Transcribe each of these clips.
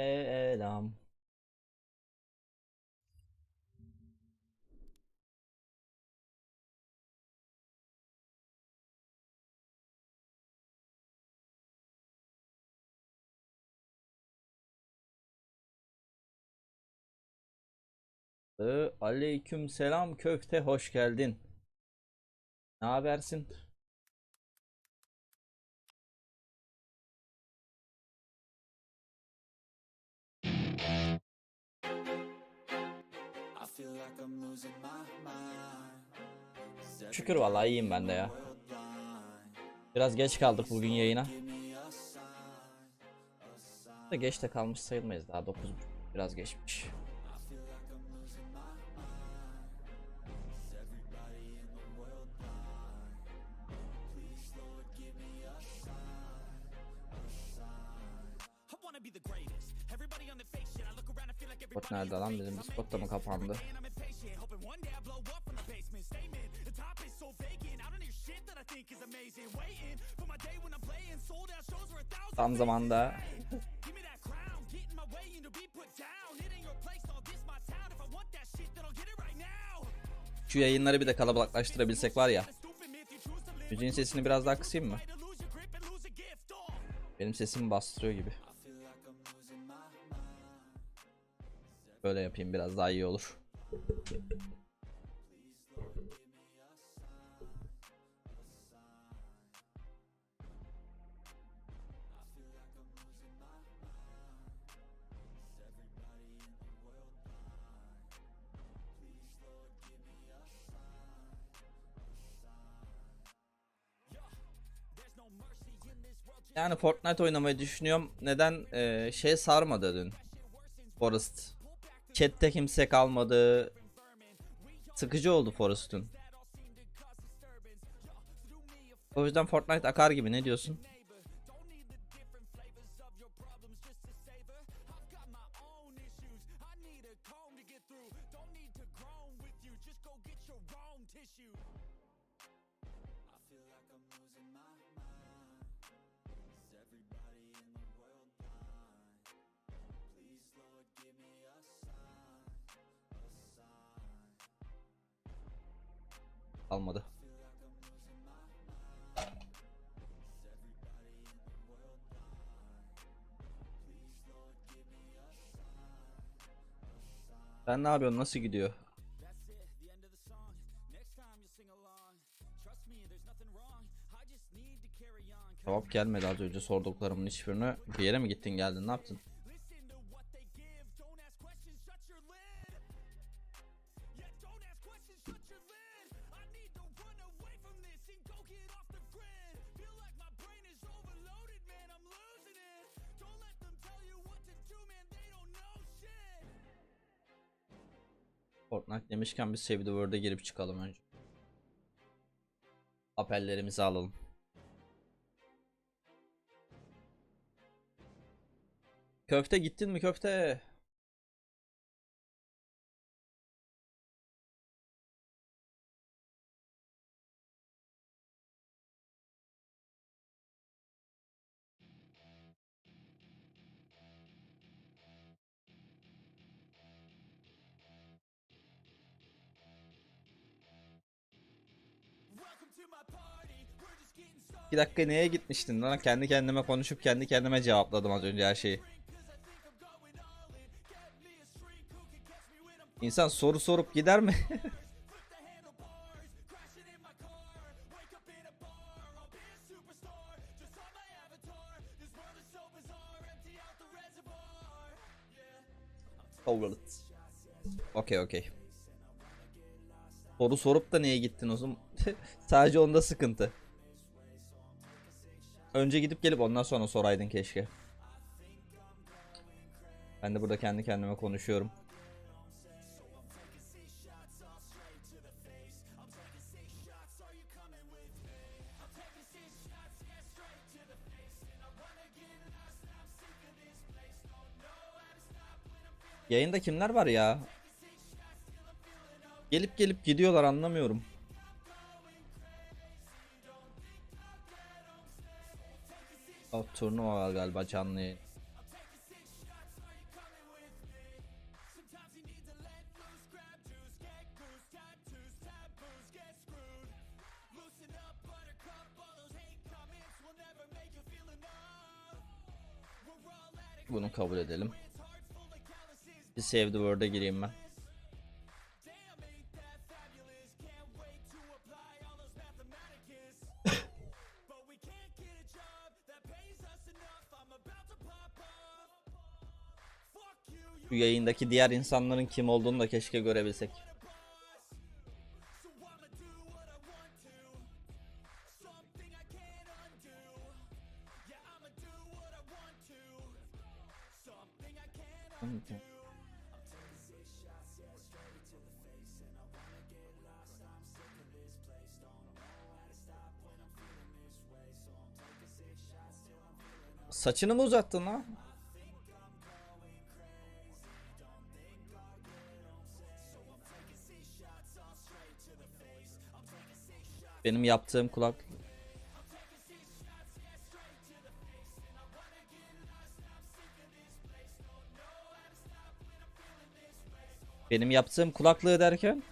Selam. Ee, Aleyküm selam köfte hoş geldin. Ne habersin? Şükür vallahi iyiyim ben de ya. Biraz geç kaldık bugün yayına. Da geç de kalmış sayılmayız daha 9 biraz geçmiş. Spot nerede lan bizim I'm Discord da mı kapandı? Right now. şu yayınları bir de kalabalıklaştırabilsek var ya. Müziğin sesini biraz daha kısayım mı? Benim sesimi bastırıyor gibi. Böyle yapayım biraz daha iyi olur. Yani Fortnite oynamayı düşünüyorum. Neden eee, şey sarmadı dün? Forest. Chat'te kimse kalmadı. Sıkıcı oldu Forest'un. O yüzden Fortnite akar gibi ne diyorsun? I just need to carry on. Cevap gelmedi az önce sorduklarımın hiçbirine. Bir yere mi gittin geldin ne yaptın? Fortnite demişken biz Save the World'e girip çıkalım önce. Apellerimizi alalım. Köfte gittin mi köfte? Dakika neye gitmiştin lan? Kendi kendime konuşup kendi kendime cevapladım az önce her şeyi. İnsan soru sorup gider mi? Overlooked. Okey okey. Soru sorup da neye gittin o zaman? Sadece onda sıkıntı. Önce gidip gelip ondan sonra soraydın keşke. Ben de burada kendi kendime konuşuyorum. Yayında kimler var ya? Gelip gelip gidiyorlar anlamıyorum. Oh, turnuva var galiba canlı yayın. Bunu kabul edelim. Bir Save the World'a gireyim ben. Yayındaki diğer insanların kim olduğunu da keşke görebilsek. Saçını mı uzattın lan? Benim yaptığım kulak Benim yaptığım kulaklığı derken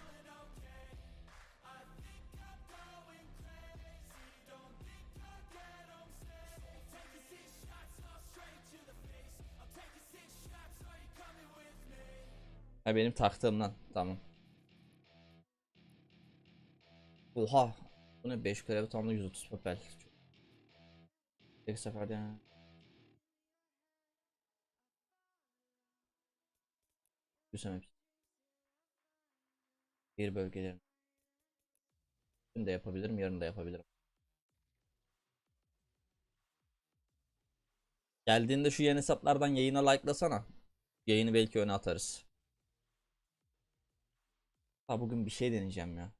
Ha benim taktığımdan tamam. Oha. Bu ne 5 kere tam da 130 papel. Tek seferde yani. Güzel hepsi. Bir bölgelerin. Dün de yapabilirim, yarın da yapabilirim. Geldiğinde şu yeni hesaplardan yayına like'lasana. Yayını belki öne atarız. Ha bugün bir şey deneyeceğim ya.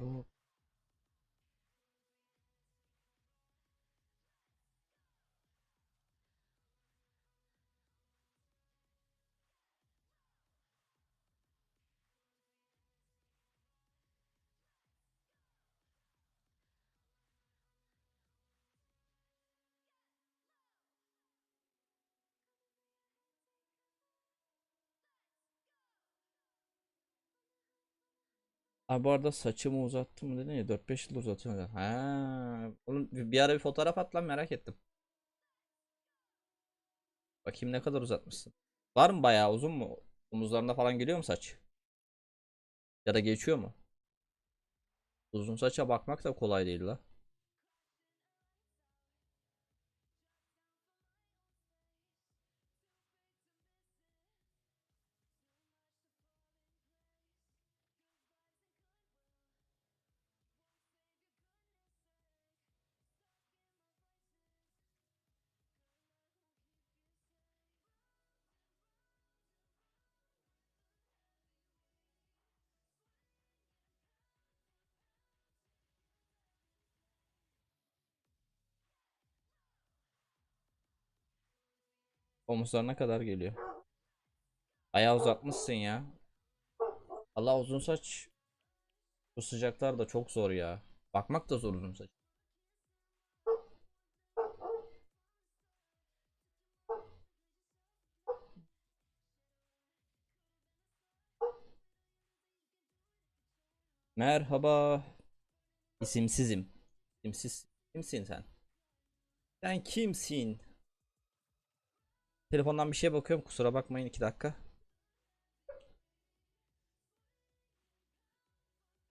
Ne Abi bu arada saçımı uzattım mı dedin ya 4-5 yıl uzatıyorum. Ha, oğlum bir ara bir fotoğraf at lan merak ettim. Bakayım ne kadar uzatmışsın. Var mı bayağı uzun mu? Omuzlarında falan geliyor mu saç? Ya da geçiyor mu? Uzun saça bakmak da kolay değil la. Omuzlarına kadar geliyor. Bayağı uzatmışsın ya. Allah uzun saç bu sıcaklarda çok zor ya. Bakmak da zor uzun saç. Merhaba. İsimsizim. İsimsiz. Kimsin sen? Sen kimsin? Telefondan bir şeye bakıyorum. Kusura bakmayın 2 dakika.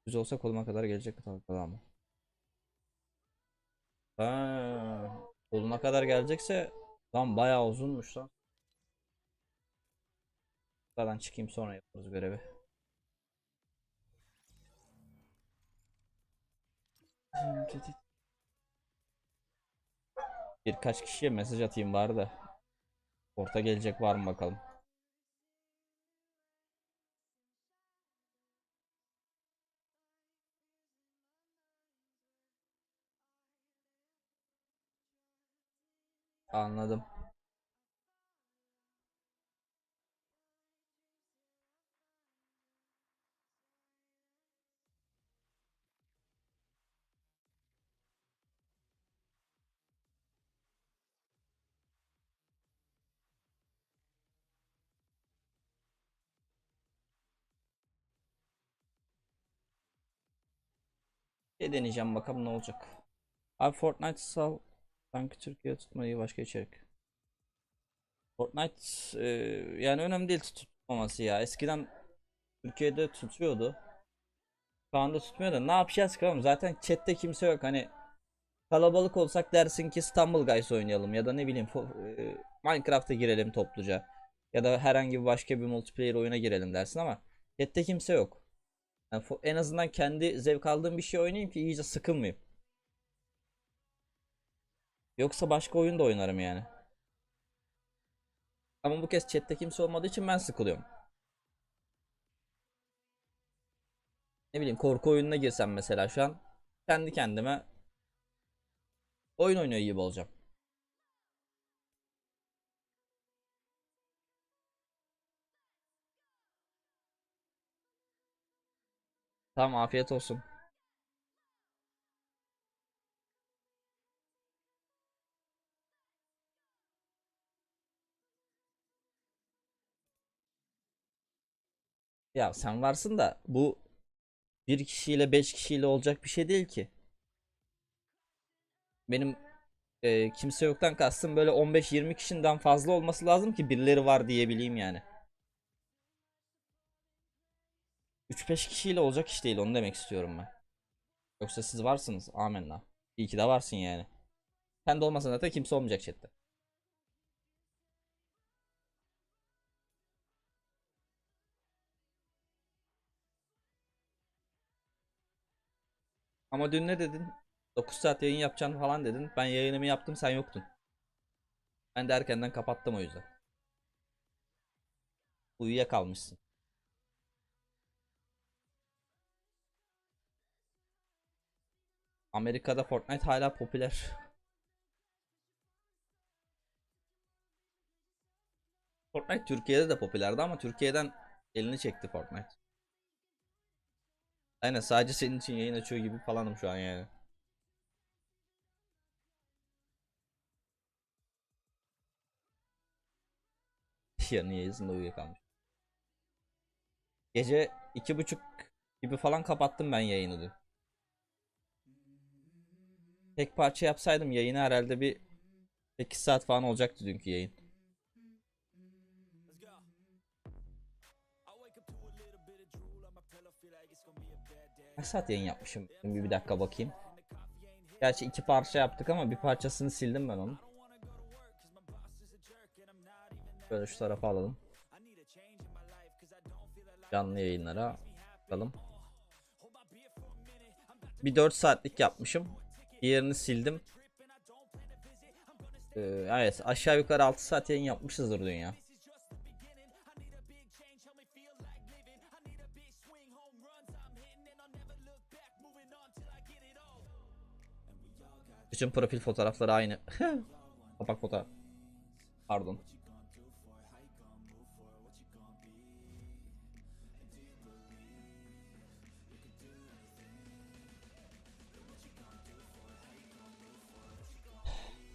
Düz olsa koluma kadar gelecek tamam. Ha, koluna kadar gelecekse lan bayağı uzunmuş lan. Buradan çıkayım sonra yaparız görevi. Birkaç kişiye mesaj atayım bari de. Orta gelecek var mı bakalım. Anladım. Şey deneyeceğim bakalım ne olacak. Abi Fortnite sal. Sanki Türkiye tutmayı başka içerik. Fortnite e, yani önemli değil tutmaması ya. Eskiden Türkiye'de tutuyordu. Şu anda tutmuyor da ne yapacağız ki? Zaten chatte kimse yok. Hani kalabalık olsak dersin ki İstanbul Guys oynayalım ya da ne bileyim e, Minecraft'a girelim topluca. Ya da herhangi başka bir multiplayer oyuna girelim dersin ama chatte kimse yok. Yani en azından kendi zevk aldığım bir şey oynayayım ki iyice sıkılmayayım. Yoksa başka oyun da oynarım yani. Ama bu kez chatte kimse olmadığı için ben sıkılıyorum. Ne bileyim korku oyununa girsem mesela şu an kendi kendime oyun oynuyor gibi olacağım. Tamam afiyet olsun. Ya sen varsın da bu bir kişiyle beş kişiyle olacak bir şey değil ki. Benim e, kimse yoktan kastım böyle 15-20 kişiden fazla olması lazım ki birileri var diyebileyim yani. 3-5 kişiyle olacak iş değil onu demek istiyorum ben. Yoksa siz varsınız. Amenna. İyi ki de varsın yani. Sen de olmasan zaten kimse olmayacak chatte. Ama dün ne dedin? 9 saat yayın yapacaksın falan dedin. Ben yayınımı yaptım sen yoktun. Ben de erkenden kapattım o yüzden. Uyuyakalmışsın. Amerika'da Fortnite hala popüler. Fortnite Türkiye'de de popülerdi ama Türkiye'den elini çekti Fortnite. Aynen sadece senin için yayın açıyor gibi falanım şu an yani. Yarın yayında uyuyakalmış. Gece iki buçuk gibi falan kapattım ben yayını dün. Tek parça yapsaydım yayını herhalde bir 8 saat falan olacaktı dünkü yayın. Kaç saat yayın yapmışım? Bir, bir dakika bakayım. Gerçi iki parça yaptık ama bir parçasını sildim ben onun. Böyle şu tarafa alalım. Canlı yayınlara bakalım. Bir 4 saatlik yapmışım. Diğerini sildim. Ee, evet aşağı yukarı 6 saat yayın yapmışızdır dün ya. Bütün profil fotoğrafları aynı. Kapak fotoğraf. Pardon.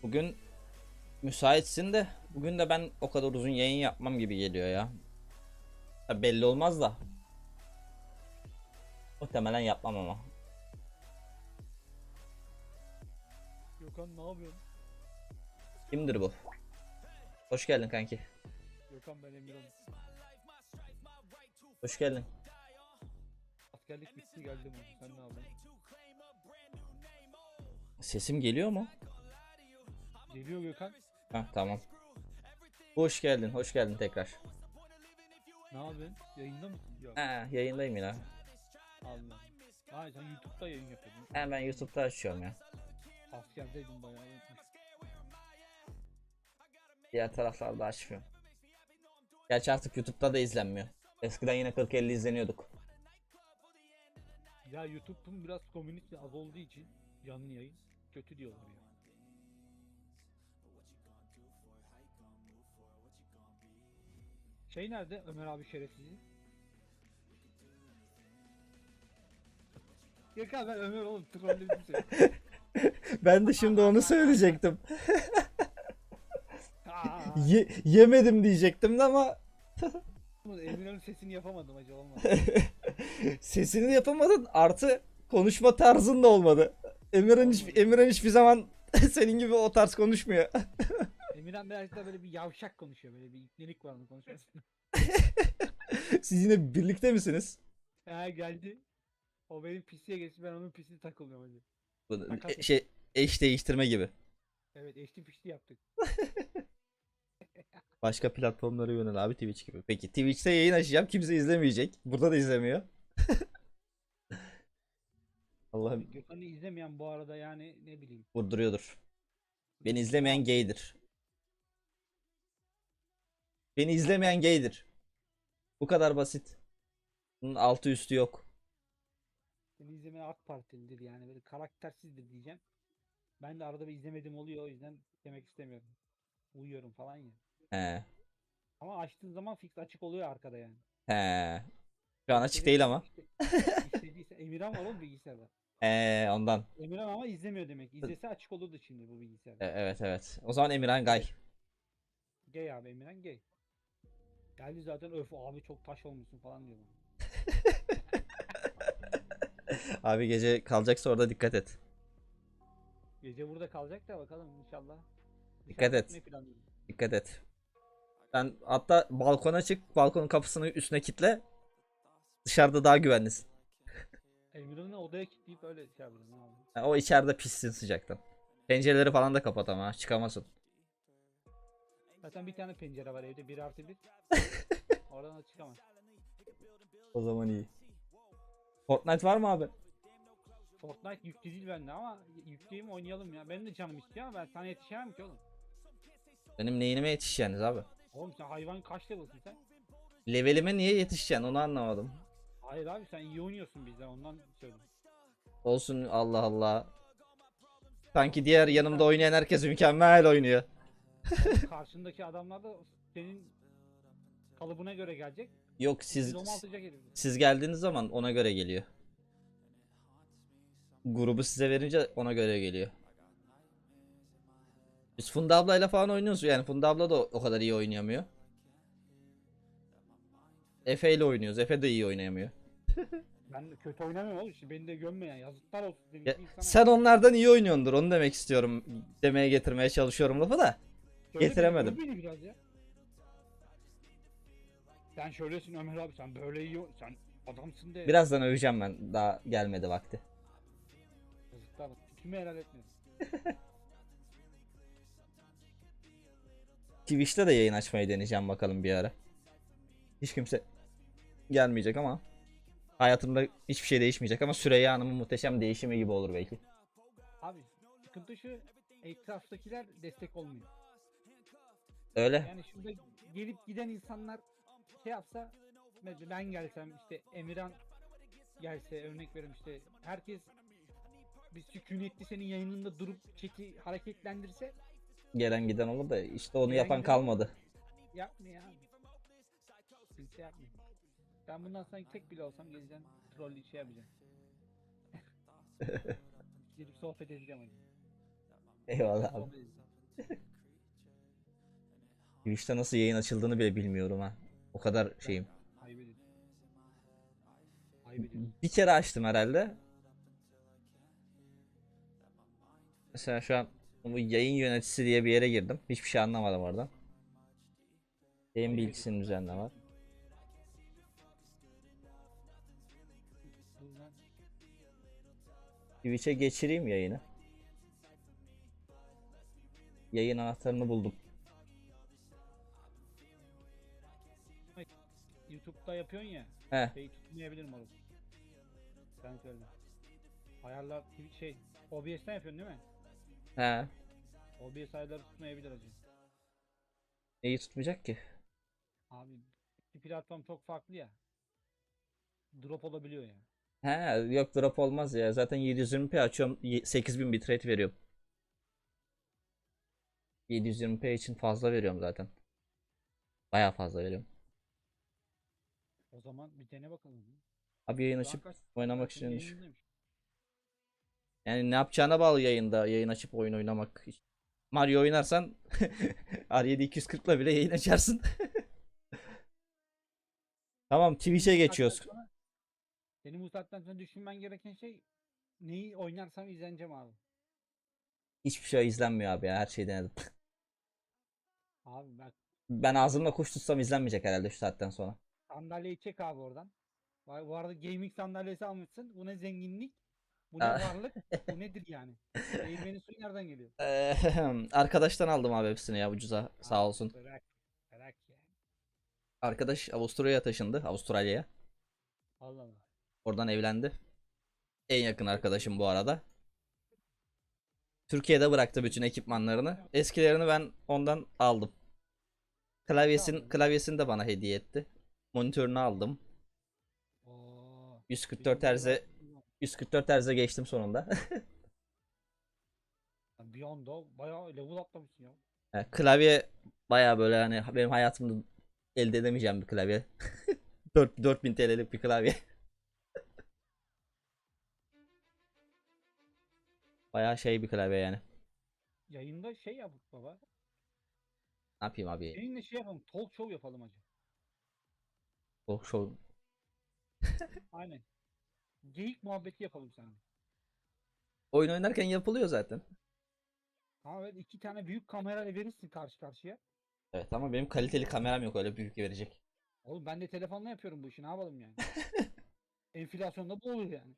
Bugün müsaitsin de bugün de ben o kadar uzun yayın yapmam gibi geliyor ya. Tabii belli olmaz da. Muhtemelen yapmam ama. Gökhan ne yapıyorsun? Kimdir bu? Hoş geldin kanki. Gökhan ben Emirhan. Hoş geldin. Askerlik bitti geldim. Sen ne yapıyorsun? Sesim geliyor mu? Geliyor Gökhan. Ha tamam. Hoş geldin, hoş geldin tekrar. Ne yapıyorsun? Yayında mısın? Yok. Ha yayındayım yine. Allah. Hayır sen YouTube'da yayın yapıyordun. Ha ben YouTube'da açıyorum ya. Askerdeydin bayağı unutmuş. Diğer taraflarda açmıyorum. Gerçi artık YouTube'da da izlenmiyor. Eskiden yine 40-50 izleniyorduk. Ya YouTube'un biraz community az olduğu için canlı yayın kötü diyorlar ya. Şey nerede Ömer abi şerefsizi? Gökhan ben Ömer oğlum trolledim seni. ben de şimdi onu söyleyecektim. Aa, yemedim diyecektim de ama Emirhan'ın sesini yapamadım acaba olmadı. sesini de yapamadın. Artı konuşma tarzın da olmadı. Emirhan hiç, Emirhan hiçbir zaman senin gibi o tarz konuşmuyor. Emirhan birazcık da böyle bir yavşak konuşuyor. Böyle bir ipnelik var onun konuşmasında. Siz yine birlikte misiniz? Ha geldi. O benim pisiye geçti ben onun pisine takılıyorum hadi. Bu- Takas e- şey eş değiştirme gibi. Evet eşli pişli yaptık. Başka platformlara yönel abi Twitch gibi. Peki Twitch'te yayın açacağım. Kimse izlemeyecek. Burada da izlemiyor. Allah'ım Gökhan'ı izlemeyen bu arada yani ne bileyim. vurduruyordur. Beni izlemeyen gaydir. Beni izlemeyen gaydir. Bu kadar basit. Bunun altı üstü yok. Seni izlemeyen AK Partilidir yani böyle karaktersizdir diyeceğim. Ben de arada bir izlemedim oluyor o yüzden demek istemiyorum. Uyuyorum falan ya. He. Ama açtığın zaman fix açık oluyor arkada yani. He. Şu an açık değil ama. Emirhan var oğlum bilgisayarda. He ondan. Emirhan ama izlemiyor demek. İzlese açık olurdu şimdi bu E, bilgisayarda. evet evet. O zaman Emirhan Gay. Gay abi Emirhan gay. Geldi zaten öf abi çok taş olmuşsun falan diyor bana. Abi gece kalacaksa orada dikkat et. Gece burada kalacak da bakalım inşallah. Dikkat Dışarı et. gitmeyi planlıyorum. Dikkat et. Sen hatta balkona çık. Balkonun kapısını üstüne kitle. Dışarıda daha güvenlisin. Emirhan'ı odaya kilitleyip öyle şey abi. Yani o içeride pissin sıcaktan. Pencereleri falan da kapat ama çıkamazsın. Zaten bir tane pencere var evde 1 artı 1. Oradan da çıkamaz. O zaman iyi. Fortnite var mı abi? Fortnite yüklü değil bende ama yükleyeyim oynayalım ya. Benim de canım istiyor ama ben sana yetişemem ki oğlum. Benim neyime yetişeceksiniz abi? Oğlum sen hayvan kaç level'sın sen? Levelime niye yetişeceksin onu anlamadım. Hayır abi sen iyi oynuyorsun bizden ondan söyledim. Olsun Allah Allah. Sanki diğer yanımda oynayan herkes mükemmel oynuyor. Karşındaki adamlar da senin kalıbına göre gelecek. Yok siz Siz domaltacak herif. siz geldiğiniz zaman ona göre geliyor. Grubu size verince ona göre geliyor. Biz Funda ablayla falan oynuyoruz yani Funda abla da o o kadar iyi oynayamıyor. Efe ile oynuyoruz. Efe de iyi oynayamıyor. Ben de kötü oynamıyorum oğlum işte beni de gömme yani yazıklar olsun Ya, insana. sen onlardan iyi oynuyordur onu demek istiyorum. Demeye getirmeye çalışıyorum lafı da. Getiremedim. beni biraz ya. Sen şöylesin Ömer abi sen böyle iyi sen adamsın de. Birazdan öveceğim ben. Daha gelmedi vakti. Yazıklar olsun. Kimi helal etmedim. Twitch'te de yayın açmayı deneyeceğim bakalım bir ara. Hiç kimse gelmeyecek ama hayatımda hiçbir şey değişmeyecek ama Süreyya Hanım'ın muhteşem değişimi gibi olur belki. Abi sıkıntı şu etraftakiler destek olmuyor. Öyle. Yani şurada gelip giden insanlar şey yapsa mesela ben gelsem işte Emirhan gelse örnek veriyorum işte herkes bir sükunetli senin yayınında durup chat'i hareketlendirse Gelen giden olur da işte onu Gelen yapan giden kalmadı. yapmıyor abi. Kimse yapmıyor. Ben bundan sonra tek bile olsam geleceğim troll şey yapacağım. Gelip sohbet edeceğim hadi. Eyvallah abi. Sohbet edeceğim. Twitch'te nasıl yayın açıldığını bile bilmiyorum ha. O kadar şeyim. Bir kere açtım herhalde. Mesela şu an bu yayın yöneticisi diye bir yere girdim. Hiçbir şey anlamadım oradan. Yayın bilgisinin üzerinde var. Twitch'e geçireyim yayını. Yayın anahtarını buldum. YouTube'da yapıyorsun ya. He. Şey tutmayabilirim orada. Sen söyle. Ayarlar şey OBS'ten yapıyorsun değil mi? He. OBS ayarları tutmayabilir acı. Neyi tutmayacak ki? Abi iki platform çok farklı ya. Drop olabiliyor ya. He, yok drop olmaz ya. Zaten 720p açıyorum. ye- 8000 bitrate veriyorum. 720p için fazla veriyorum zaten. Baya fazla veriyorum. O zaman bir dene bakalım. Abi yayın açıp kaç- oynamak için? Yani ne yapacağına bağlı yayında. Yayın açıp oyun oynamak. Mario oynarsan R7 240'la bile yayın açarsın. tamam Twitch'e geçiyoruz. sonra? Senin bu saatten sonra düşünmen gereken şey neyi oynarsam izleneceğim abi. Hiçbir şey izlenmiyor abi ya. Her şeyi denedim. Abi bak Ben ağzımla kuş tutsam izlenmeyecek herhalde şu saatten sonra. Sandalyeyi çek abi oradan. Vay, Bu arada gaming sandalyesi almışsın. Bu ne zenginlik? Bu ne varlık? Bu nedir yani? Eğilmenin suyu nereden geliyor? Arkadaştan aldım abi hepsini ya ucuza. Sağ Abi olsun. Bırak. Bırak ya. Arkadaş Avusturya'ya taşındı. Avustralya'ya. Allah Allah. Oradan evlendi. En yakın arkadaşım bu arada. Türkiye'de bıraktı bütün ekipmanlarını. Eskilerini ben ondan aldım. Klavyesin klavyesini de bana hediye etti. Monitörünü aldım. Oo. 144 Hz'e 144 Hz'e geçtim sonunda. Bir anda bayağı level atlamışsın ya. Yani klavye baya böyle hani benim hayatımda elde edemeyeceğim bir klavye. 4 4000 TL'lik bir klavye. Baya şey bir klavye yani. Yayında şey yap baba. Ne yapayım abi? Seninle şey yapalım. Talk show yapalım hacı. Talk show. Aynen. Geyik muhabbeti yapalım sana. Oyun oynarken yapılıyor zaten. Ama evet iki tane büyük kamerayla verirsin karşı karşıya. Evet ama benim kaliteli kameram yok öyle büyük verecek. Oğlum ben de telefonla yapıyorum bu işi ne yapalım yani. Enflasyonda bu olur yani.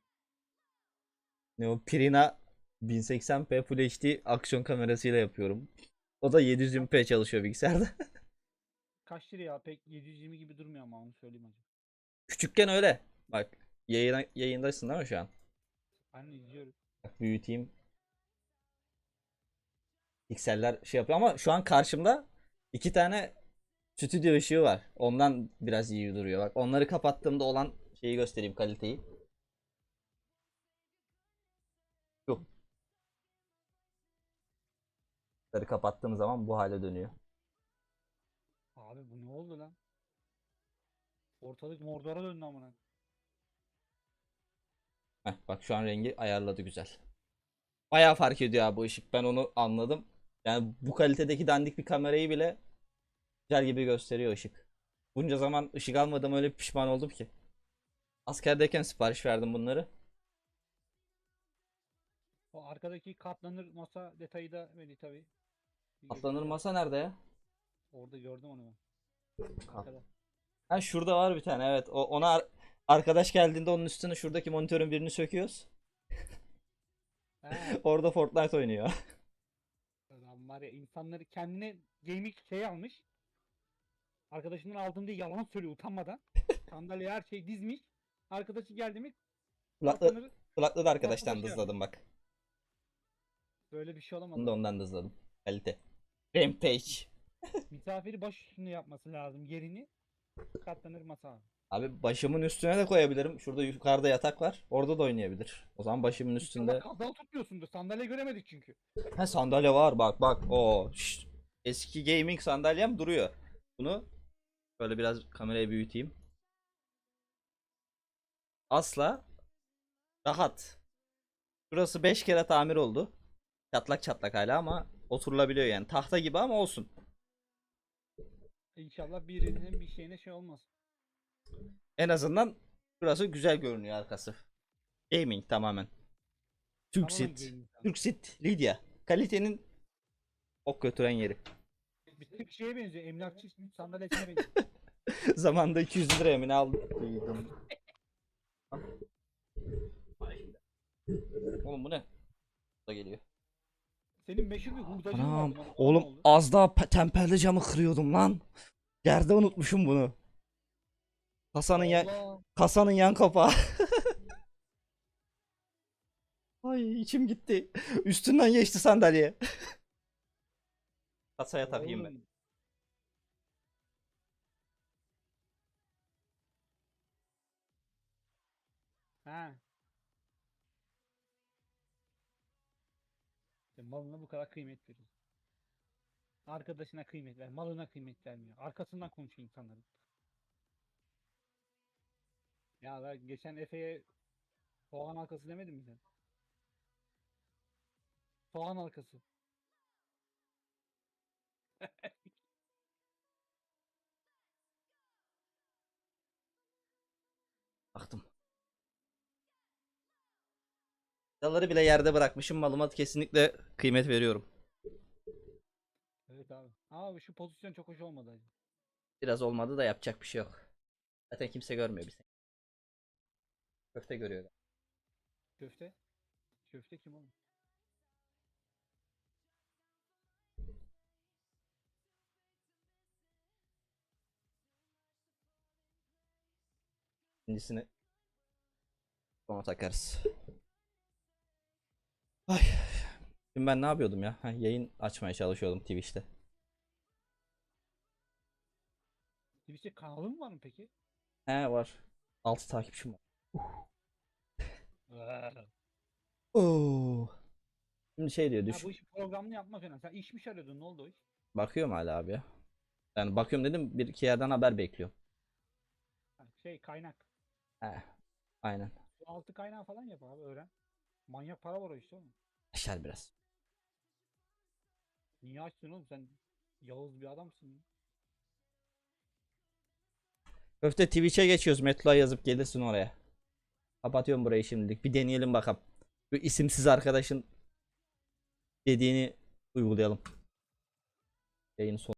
Ne o Pirina 1080p Full HD aksiyon kamerasıyla yapıyorum. O da 720p çalışıyor bilgisayarda. Kaç lira ya pek 720 gibi durmuyor ama onu söyleyeyim hacı. Küçükken öyle. Bak yayına, yayındasın değil mi şu an? De izliyorum. Bak büyüteyim. Pikseller şey yapıyor ama şu an karşımda iki tane stüdyo ışığı var. Ondan biraz iyi duruyor. Bak onları kapattığımda olan şeyi göstereyim kaliteyi. Şu. Bunları kapattığım zaman bu hale dönüyor. Abi bu ne oldu lan? Ortalık mordora döndü amına. Heh, bak şu an rengi ayarladı güzel. Bayağı fark ediyor abi bu ışık. Ben onu anladım. Yani bu kalitedeki dandik bir kamerayı bile güzel gibi gösteriyor ışık. Bunca zaman ışık almadım öyle pişman oldum ki. Askerdeyken sipariş verdim bunları. O arkadaki katlanır masa detayı da verdi tabi. Atlanır masa nerede ya? Orada gördüm onu ben. Arkada. Ha şurada var bir tane evet. O, ona ar- arkadaş geldiğinde onun üstüne şuradaki monitörün birini söküyoruz. Orada Fortnite oynuyor. Lan var ya insanları kendine gaming şey almış. Arkadaşından aldım diye yalan söylüyor utanmadan. Sandalyeye her şey dizmiş. Arkadaşı geldi mi Kulaklı, da arkadaştan Arkadaş dızladım bak. Böyle bir şey olamaz. Bunu da ondan dızladım. Kalite. Rampage. Misafiri baş üstünde yapması lazım yerini. Katlanır masa abi. Başımın üstüne de koyabilirim. Şurada yukarıda yatak var. Orada da oynayabilir. O zaman başımın üstünde. İnşallah kazağı tutmuyorsundur. Sandalye göremedik çünkü. Ha sandalye var bak bak. O eski gaming sandalyem duruyor. Bunu böyle biraz kamerayı büyüteyim. Asla rahat. Burası 5 kere tamir oldu. Çatlak çatlak hala ama oturulabiliyor yani. Tahta gibi ama olsun. İnşallah birinin bir şeyine şey olmaz. En azından burası güzel görünüyor arkası. Gaming tamamen. Tamamen Türksit. gaming sandalyesi. Türksit Lidya. Kalitenin ok götüren yeri. Bir tık şeye benziyor. Emlakçı sandalyesine benziyor. Zamanında 200 liraya mı ne aldım? Oğlum bu ne? Bu da geliyor. Senin meşhur bir hurdacın Anam vardı. oğlum az daha pe- temperli camı kırıyordum lan. Yerde unutmuşum bunu. Kasanın yan kasanın yan kapağı. Ay içim gitti. Üstünden geçti sandalye. Kasaya takayım ben. Ha. Malına bu kadar kıymet veriyor. Arkadaşına kıymet ver, malına kıymet vermiyor. Arkasından konuşuyor insanların. Ya ben geçen Efe'ye soğan halkası demedim mi sen? Soğan halkası. Vidaları bile yerde bırakmışım. Malıma kesinlikle kıymet veriyorum. Evet abi. Abi şu pozisyon çok hoş olmadı. Biraz olmadı da yapacak bir şey yok. Zaten kimse görmüyor bizi. Köfte görüyor. Köfte. Köfte kim oğlum? İkincisini sonra takarız. Şimdi ben ne yapıyordum ya? Ha, yayın açmaya çalışıyordum Twitch'te. Twitch'te kanalın var mı peki? He var. 6 takipçim var. Oo. Şimdi şey diyor düş. bu işi programını yapmak önemli. Sen işmiş arıyordun ne oldu o iş? Bakıyorum hala abi ya. Yani bakıyorum dedim bir iki yerden haber bekliyorum. Ha, şey kaynak. He. Aynen. Altı kaynağı falan yap abi öğren. Manyak para var o işte oğlum. Aşar biraz. Niye açtın oğlum sen Yağız bir adamsın. Köfte Twitch'e geçiyoruz. Metlo'a yazıp gelirsin oraya. Kapatıyorum burayı şimdilik. Bir deneyelim bakalım. Bu isimsiz arkadaşın dediğini uygulayalım. Yayın son.